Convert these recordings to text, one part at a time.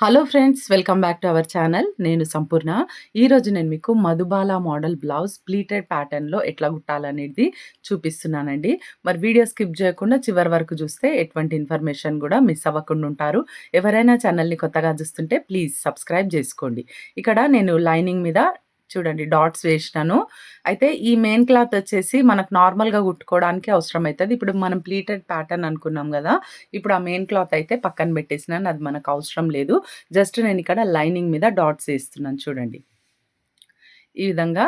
Hello friends welcome back to our channel నేను సంపూర్ణ. ఈరోజు నేను మీకు మధుబాల మోడల్ బ్లౌజ్ ప్లీటెడ్ ప్యాటర్న్లో ఎట్లా కుట్టాలనేది చూపిస్తున్నానండి. మరి వీడియో స్కిప్ చేయకుండా చివరి వరకు చూస్తే ఎటువంటి ఇన్ఫర్మేషన్ కూడా మిస్ అవ్వకుండా ఉంటారు. ఎవరైనా ఛానల్ని కొత్తగా చూస్తుంటే ప్లీజ్ సబ్స్క్రైబ్ చేసుకోండి. ఇక్కడ నేను లైనింగ్ మీద చూడండి డాట్స్ వేసినాను. అయితే ఈ మెయిన్ క్లాత్ వచ్చేసి మనకు నార్మల్గా కుట్టుకోవడానికి అవసరం అవుతుంది ఇప్పుడు మనం ప్లీటెడ్ ప్యాటర్న్ అనుకున్నాం కదా ఇప్పుడు ఆ మెయిన్ క్లాత్ అయితే పక్కన పెట్టేసినాను. అది మనకు అవసరం లేదు. జస్ట్ నేను ఇక్కడ లైనింగ్ మీద డాట్స్ వేస్తున్నాను చూడండి. ఈ విధంగా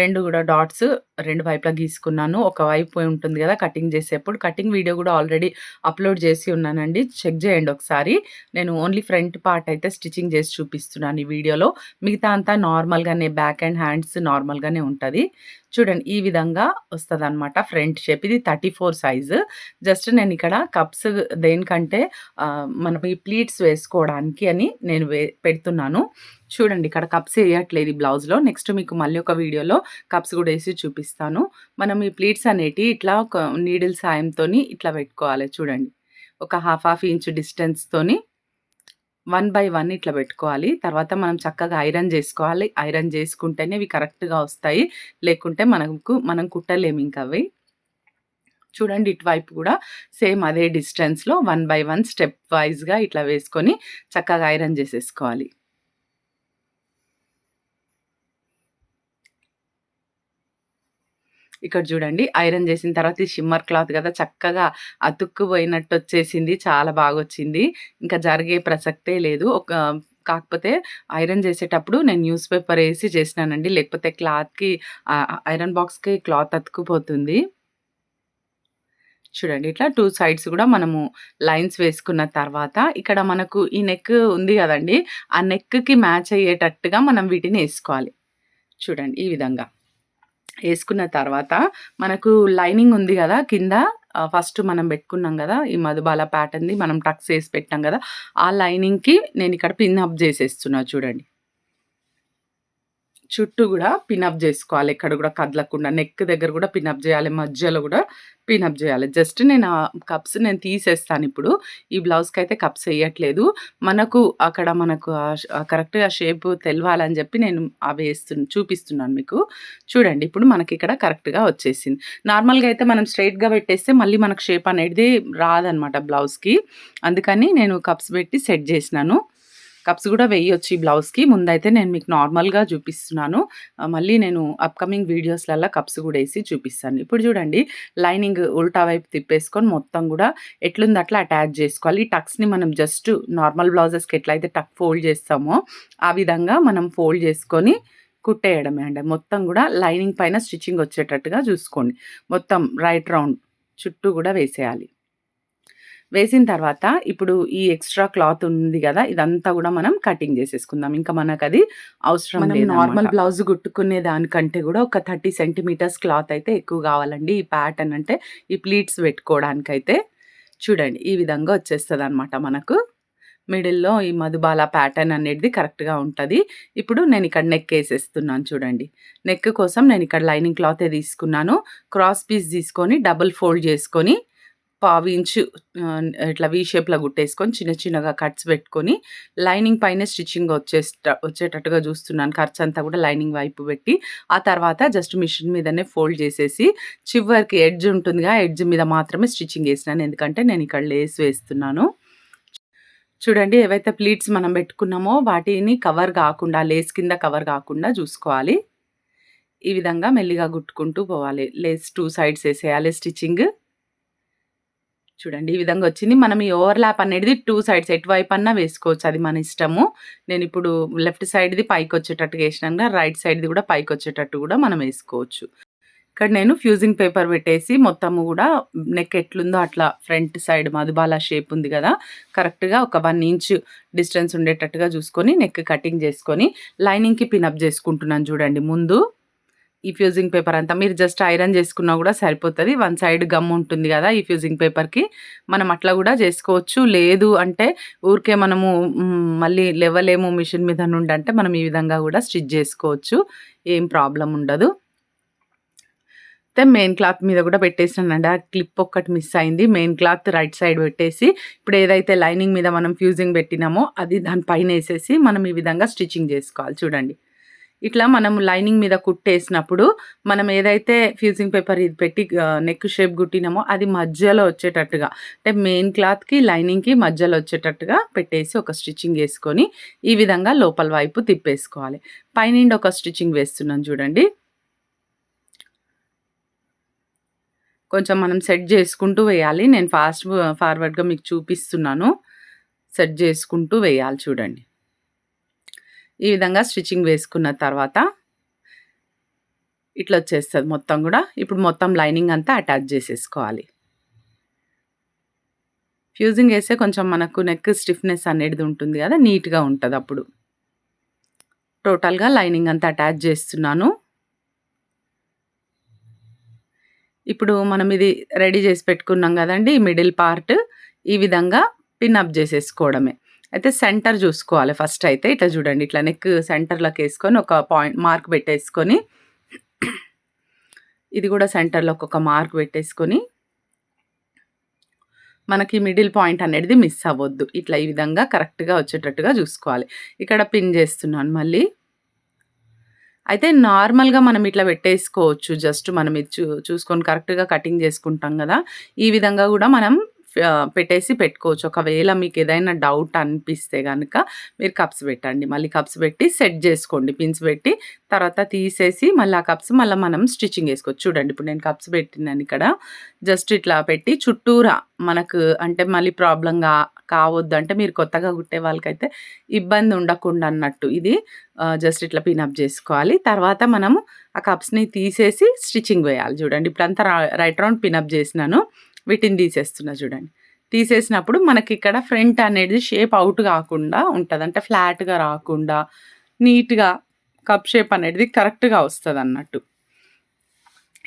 రెండు కూడా డాట్స్ రెండు వైపులా గీసుకున్నాను. ఒక వైపు ఉంటుంది కదా కటింగ్ చేసేప్పుడు. కటింగ్ వీడియో కూడా ఆల్రెడీ అప్లోడ్ చేసి ఉన్నానండి. చెక్ చేయండి ఒకసారి. నేను ఓన్లీ ఫ్రంట్ పార్ట్ అయితే స్టిచ్చింగ్ చేసి చూపిస్తున్నాను ఈ వీడియోలో. మిగతా అంతా నార్మల్గానే బ్యాక్ అండ్ హ్యాండ్స్ నార్మల్గానే ఉంటుంది. చూడండి ఈ విధంగా వస్తుంది అనమాట ఫ్రంట్ షేప్ ఇది థర్టీ ఫోర్ సైజు జస్ట్ నేను ఇక్కడ కప్స్ దేనికంటే మనం ఈ ప్లీట్స్ వేసుకోవడానికి అని నేను పెడుతున్నాను. చూడండి ఇక్కడ కప్స్ వేయట్లేదు ఈ బ్లౌజ్లో. నెక్స్ట్ మీకు మళ్ళీ ఒక వీడియోలో కప్స్ కూడా వేసి చూపిస్తాను. మనం ఈ ప్లీట్స్ అనేటి ఇట్లా ఒక నీడిల్ సాయంతో ఇట్లా పెట్టుకోవాలి చూడండి. ఒక హాఫ్ హాఫ్ ఇంచ్ డిస్టెన్స్తోని వన్ బై వన్ ఇట్లా పెట్టుకోవాలి. తర్వాత మనం చక్కగా ఐరన్ చేసుకోవాలి. ఐరన్ చేసుకుంటేనే అవి కరెక్ట్గా వస్తాయి. లేకుంటే మనకు మనం కుట్టలేము ఇంకా అవి. చూడండి ఇటువైపు కూడా సేమ్ అదే డిస్టెన్స్లో వన్ బై వన్ స్టెప్ వైజ్గా ఇట్లా వేసుకొని చక్కగా ఐరన్ చేసేసుకోవాలి. ఇక్కడ చూడండి ఐరన్ చేసిన తర్వాత ఈ షిమ్మర్ క్లాత్ కదా చక్కగా అతుక్కుపోయినట్టు వచ్చేసింది చాలా బాగా వచ్చింది ఇంకా జరిగే ప్రసక్తే లేదు. ఒక కాకపోతే ఐరన్ చేసేటప్పుడు నేను న్యూస్ పేపర్ వేసి చేసినానండి. లేకపోతే క్లాత్కి ఐరన్ బాక్స్కి క్లాత్ అతుక్కుపోతుంది. చూడండి ఇట్లా టూ సైడ్స్ కూడా మనము లైన్స్ వేసుకున్న తర్వాత ఇక్కడ మనకు ఈ నెక్ ఉంది కదండి ఆ నెక్కి మ్యాచ్ అయ్యేటట్టుగా మనం వీటిని వేసుకోవాలి. చూడండి ఈ విధంగా. వేసుకున్న తర్వాత మనకు లైనింగ్ ఉంది కదా కింద ఫస్ట్ మనం పెట్టుకున్నాం కదా ఈ మధుబాల ప్యాటర్న్ది మనం టక్స్ వేసి పెట్టాం కదా ఆ లైనింగ్కి నేను ఇక్కడ పిన్ అప్ చేసేస్తున్నా చూడండి. చుట్టూ కూడా పినప్ చేసుకోవాలి. ఎక్కడ కూడా కదలకుండా నెక్ దగ్గర కూడా పినప్ చేయాలి. మధ్యలో కూడా పినప్ చేయాలి. జస్ట్ నేను ఆ కప్స్ నేను తీసేస్తాను ఇప్పుడు. ఈ బ్లౌజ్కి అయితే కప్స్ వేయట్లేదు. మనకు అక్కడ మనకు కరెక్ట్గా షేప్ తెలవాలని చెప్పి నేను అవి వేస్తు చూపిస్తున్నాను మీకు. చూడండి ఇప్పుడు మనకి ఇక్కడ కరెక్ట్గా వచ్చేసింది. నార్మల్గా అయితే మనం స్ట్రైట్గా పెట్టేస్తే మళ్ళీ మనకు షేప్ అనేది రాదనమాట బ్లౌజ్కి అందుకని నేను కప్స్ పెట్టి సెట్ చేసినాను. కప్స్ కూడా వేయొచ్చు ఈ బ్లౌజ్కి. ముందైతే నేను మీకు నార్మల్గా చూపిస్తున్నాను. మళ్ళీ నేను అప్కమింగ్ వీడియోస్లలో కప్స్ కూడా వేసి చూపిస్తాను. ఇప్పుడు చూడండి లైనింగ్ ఉల్టా వైపు తిప్పేసుకొని మొత్తం కూడా ఎట్లుంది అట్లా అటాచ్ చేసుకోవాలి. ఈ టక్స్ని మనం జస్ట్ నార్మల్ బ్లౌజెస్కి ఎట్లయితే టక్ ఫోల్డ్ చేస్తామో ఆ విధంగా మనం ఫోల్డ్ చేసుకొని కుట్టేయడమే అండి. మొత్తం కూడా లైనింగ్ పైన స్టిచ్చింగ్ వచ్చేటట్టుగా చూసుకోండి. మొత్తం రైట్ రౌండ్ చుట్టూ కూడా వేసేయాలి. వేసిన తర్వాత ఇప్పుడు ఈ ఎక్స్ట్రా క్లాత్ ఉంది కదా ఇదంతా కూడా మనం కటింగ్ చేసేసుకుందాం. ఇంకా మనకు అది అవసరం లేదు నార్మల్ బ్లౌజ్ కుట్టుకునే దానికంటే కూడా ఒక థర్టీ సెంటీమీటర్స్ క్లాత్ అయితే ఎక్కువ కావాలండి. ఈ ప్యాటర్న్ అంటే ఈ ప్లీట్స్ పెట్టుకోవడానికి అయితే చూడండి ఈ విధంగా వచ్చేస్తుంది అనమాట మనకు. మిడిల్లో ఈ మధుబాల ప్యాటర్న్ అనేది కరెక్ట్గా ఉంటుంది. ఇప్పుడు నేను ఇక్కడ నెక్ వేసేస్తున్నాను చూడండి. నెక్ కోసం నేను ఇక్కడ లైనింగ్ క్లాతే తీసుకున్నాను. క్రాస్ పీస్ తీసుకొని డబుల్ ఫోల్డ్ చేసుకొని పావు ఇంచు ఇట్లా వీ షేప్‌లో గుట్టేసుకొని చిన్న చిన్నగా కట్స్ పెట్టుకొని లైనింగ్ పైన స్టిచ్చింగ్ వచ్చేట వచ్చేటట్టుగా చూస్తున్నాను. ఖర్చు అంతా కూడా లైనింగ్ వైపు పెట్టి, ఆ తర్వాత జస్ట్ మిషన్ మీదనే ఫోల్డ్ చేసేసి చివరికి ఎడ్జ్ ఉంటుందిగా, ఎడ్జ్ మీద మాత్రమే స్టిచ్చింగ్ వేసినాను. ఎందుకంటే నేను ఇక్కడ లేస్ వేస్తున్నాను. చూడండి ఏవైతే ప్లీట్స్ మనం పెట్టుకున్నామో వాటిని కవర్ కాకుండా లేస్ కింద కవర్ కాకుండా చూసుకోవాలి. ఈ విధంగా మెల్లిగా గుట్టుకుంటూ పోవాలి. లేస్ టూ సైడ్స్ వేసేయాలి స్టిచ్చింగ్. చూడండి ఈ విధంగా వచ్చింది. మనం ఈ ఓవర్లాప్ అనేది టూ సైడ్స్ ఎటువైపు అన్నా వేసుకోవచ్చు. అది మన ఇష్టము. నేను ఇప్పుడు లెఫ్ట్ సైడ్ది పైకి వచ్చేటట్టుగా వేసినాక రైట్ సైడ్ది కూడా పైకి వచ్చేటట్టు కూడా మనం వేసుకోవచ్చు. ఇక్కడ నేను ఫ్యూజింగ్ పేపర్ పెట్టేసి మొత్తము కూడా నెక్ ఎట్లుందో అట్లా ఫ్రంట్ సైడ్ మధుబాల షేప్ ఉంది కదా కరెక్ట్గా ఒక వన్ ఇంచ్ డిస్టెన్స్ ఉండేటట్టుగా చూసుకొని నెక్ కటింగ్ చేసుకొని లైనింగ్కి పినప్ చేసుకుంటున్నాను చూడండి ముందు. ఈ ఫ్యూజింగ్ పేపర్ అంతా మీరు జస్ట్ ఐరన్ చేసుకున్నా కూడా సరిపోతుంది. వన్ సైడ్ గమ్ ఉంటుంది కదా ఈ ఫ్యూజింగ్ పేపర్కి మనం అట్లా కూడా చేసుకోవచ్చు. లేదు అంటే ఊరికే మనము మళ్ళీ లెవలేము మిషన్ మీద నుండి అంటే మనం ఈ విధంగా కూడా స్టిచ్ చేసుకోవచ్చు. ఏం ప్రాబ్లం ఉండదు. అయితే మెయిన్ క్లాత్ మీద కూడా పెట్టేసానండి ఆ క్లిప్ ఒక్కటి మిస్ అయింది. మెయిన్ క్లాత్ రైట్ సైడ్ పెట్టేసి ఇప్పుడు ఏదైతే లైనింగ్ మీద మనం ఫ్యూజింగ్ పెట్టినామో అది దాని పైన వేసేసి మనం ఈ విధంగా స్టిచ్చింగ్ చేసుకోవాలి. చూడండి. ఇట్లా మనం లైనింగ్ మీద కుట్టేసినప్పుడు మనం ఏదైతే ఫ్యూజింగ్ పేపర్ ఇది పెట్టి నెక్ షేప్ కుట్టినామో అది మధ్యలో వచ్చేటట్టుగా అంటే మెయిన్ క్లాత్కి లైనింగ్కి మధ్యలో వచ్చేటట్టుగా పెట్టేసి ఒక స్టిచ్చింగ్ వేసుకొని ఈ విధంగా లోపల వైపు తిప్పేసుకోవాలి. పైనుండి ఒక స్టిచ్చింగ్ వేస్తున్నాను చూడండి. కొంచెం మనం సెట్ చేసుకుంటూ వేయాలి. నేను ఫాస్ట్ ఫార్వర్డ్గా మీకు చూపిస్తున్నాను. సెట్ చేసుకుంటూ వేయాలి చూడండి. ఈ విధంగా స్టిచ్చింగ్ వేసుకున్న తర్వాత ఇట్లా వచ్చేస్తుంది మొత్తం కూడా. ఇప్పుడు మొత్తం లైనింగ్ అంతా అటాచ్ చేసేసుకోవాలి. ఫ్యూజింగ్ వేస్తే కొంచెం మనకు నెక్ స్టిఫ్నెస్ అనేది ఉంటుంది కదా నీట్గా ఉంటుంది అప్పుడు. టోటల్గా లైనింగ్ అంతా అటాచ్ చేస్తున్నాను. ఇప్పుడు మనం ఇది రెడీ చేసి పెట్టుకున్నాం కదండి మిడిల్ పార్ట్. ఈ విధంగా పిన్ అప్ చేసేసుకోవడమే. అయితే సెంటర్ చూసుకోవాలి ఫస్ట్ అయితే. ఇట్లా చూడండి ఇట్లా నెక్ సెంటర్లోకి వేసుకొని ఒక పాయింట్ మార్క్ పెట్టేసుకొని ఇది కూడా సెంటర్లోకి ఒక మార్క్ పెట్టేసుకొని మనకి మిడిల్ పాయింట్ అనేది మిస్ అవ్వద్దు. ఇట్లా ఈ విధంగా కరెక్ట్గా వచ్చేటట్టుగా చూసుకోవాలి. ఇక్కడ పిన్ చేస్తున్నాను మళ్ళీ. అయితే నార్మల్‌గా మనం ఇట్లా పెట్టేసుకోవచ్చు. జస్ట్ మనం ఇది చూ చూసుకొని కరెక్ట్‌గా కటింగ్ చేసుకుంటాం కదా. ఈ విధంగా కూడా మనం పెట్టేసి పెట్టుకోవచ్చు. ఒకవేళ మీకు ఏదైనా డౌట్ అనిపిస్తే కనుక మీరు కప్స్ పెట్టండి. మళ్ళీ కప్స్ పెట్టి సెట్ చేసుకోండి. పిన్స్ పెట్టి తర్వాత తీసేసి మళ్ళీ ఆ కప్స్ మళ్ళీ మనం స్టిచ్చింగ్ వేసుకోవచ్చు. చూడండి ఇప్పుడు నేను కప్స్ పెట్టినాను ఇక్కడ. జస్ట్ ఇట్లా పెట్టి చుట్టూరా మనకు అంటే మళ్ళీ ప్రాబ్లంగా కావద్దు అంటే మీరు కొత్తగా కుట్టే వాళ్ళకైతే ఇబ్బంది ఉండకుండా అన్నట్టు ఇది జస్ట్ ఇట్లా పినప్ చేసుకోవాలి. తర్వాత మనము ఆ కప్స్‌ని తీసేసి స్టిచ్చింగ్ వేయాలి చూడండి. ఇప్పుడంతా రైట్ రౌండ్ పినప్ చేసినాను. వీటిని తీసేస్తున్నా చూడండి. తీసేసినప్పుడు మనకి ఇక్కడ ఫ్రంట్ అనేది షేప్ అవుట్ కాకుండా ఉంటుంది. అంటే ఫ్లాట్గా రాకుండా నీట్గా కప్ షేప్ అనేది కరెక్ట్గా వస్తుంది అన్నట్టు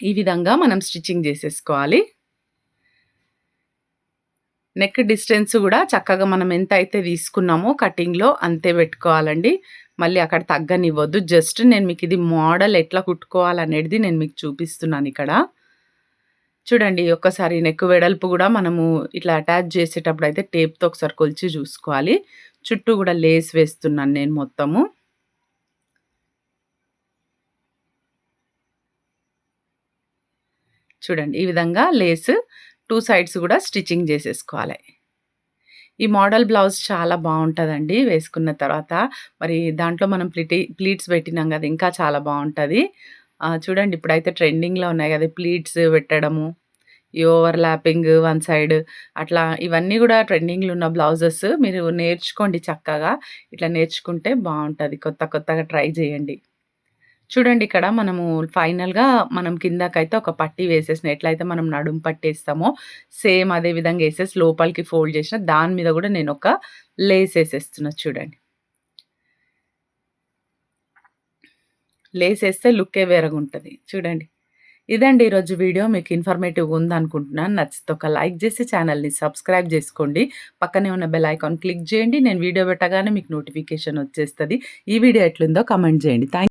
ఈ విధంగా మనం స్టిచ్చింగ్ చేసేసుకోవాలి. నెక్ డిస్టెన్స్ కూడా చక్కగా మనం ఎంత అయితే తీసుకున్నామో కటింగ్లో అంతే పెట్టుకోవాలండి. మళ్ళీ అక్కడ తగ్గనివ్వద్దు. జస్ట్ నేను మీకు ఇది మోడల్ ఎట్లా కుట్టుకోవాలనేది నేను మీకు చూపిస్తున్నాను ఇక్కడ. చూడండి ఒక్కసారి నెక్ వెడల్పు కూడా మనము ఇట్లా అటాచ్ చేసేటప్పుడు అయితే టేప్తో ఒకసారి కొలిచి చూసుకోవాలి. చుట్టూ కూడా లేస్ వేస్తున్నాను నేను మొత్తము. చూడండి ఈ విధంగా లేస్ టూ సైడ్స్ కూడా స్టిచ్చింగ్ చేసేసుకోవాలి. ఈ మోడల్ బ్లౌజ్ చాలా బాగుంటుందండి వేసుకున్న తర్వాత. మరి దాంట్లో మనం ప్లిటి ప్లీట్స్ పెట్టినాం కదా ఇంకా చాలా బాగుంటుంది. చూడండి ఇప్పుడైతే ట్రెండింగ్లో ఉన్నాయి కదా ప్లీట్స్ పెట్టడము ఈ ఓవర్ ల్యాపింగ్ వన్ సైడ్ అట్లా ఇవన్నీ కూడా ట్రెండింగ్లో ఉన్న బ్లౌజెస్ మీరు నేర్చుకోండి చక్కగా. ఇట్లా నేర్చుకుంటే బాగుంటుంది. కొత్త కొత్తగా ట్రై చేయండి. చూడండి ఇక్కడ మనము ఫైనల్గా మనం కిందకైతే ఒక పట్టి వేసేసిన. ఎట్లయితే మనం నడుము పట్టేస్తామో సేమ్ అదే విధంగా వేసేసి లోపలికి ఫోల్డ్ చేసిన దాని మీద కూడా నేను ఒక లేస్ వేసేస్తున్నా చూడండి. లేసేస్తే లుక్కే వేరగా ఉంటుంది చూడండి. ఇదండి ఈరోజు వీడియో. మీకు ఇన్ఫర్మేటివ్ ఉందనుకుంటున్నాను. నచ్చితే ఒక లైక్ చేసి ఛానల్ని సబ్స్క్రైబ్ చేసుకోండి. పక్కనే ఉన్న బెల్ ఐకాన్ క్లిక్ చేయండి. నేను వీడియో పెట్టగానే మీకు నోటిఫికేషన్ వచ్చేస్తుంది. ఈ వీడియో ఎట్లుందో కమెంట్ చేయండి. థ్యాంక్